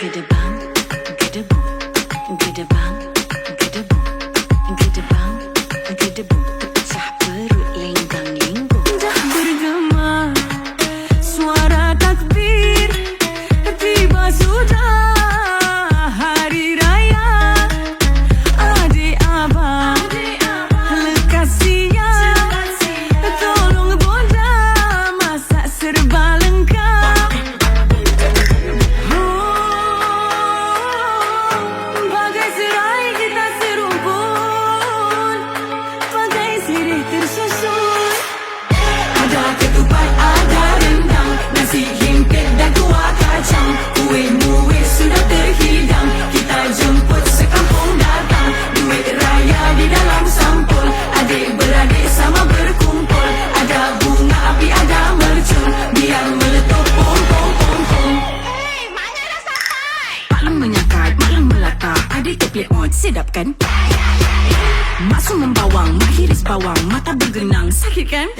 Did it bounce? Sedap kan? Masuk membawang, mahiris bawang, mata bergenang, sakit kan?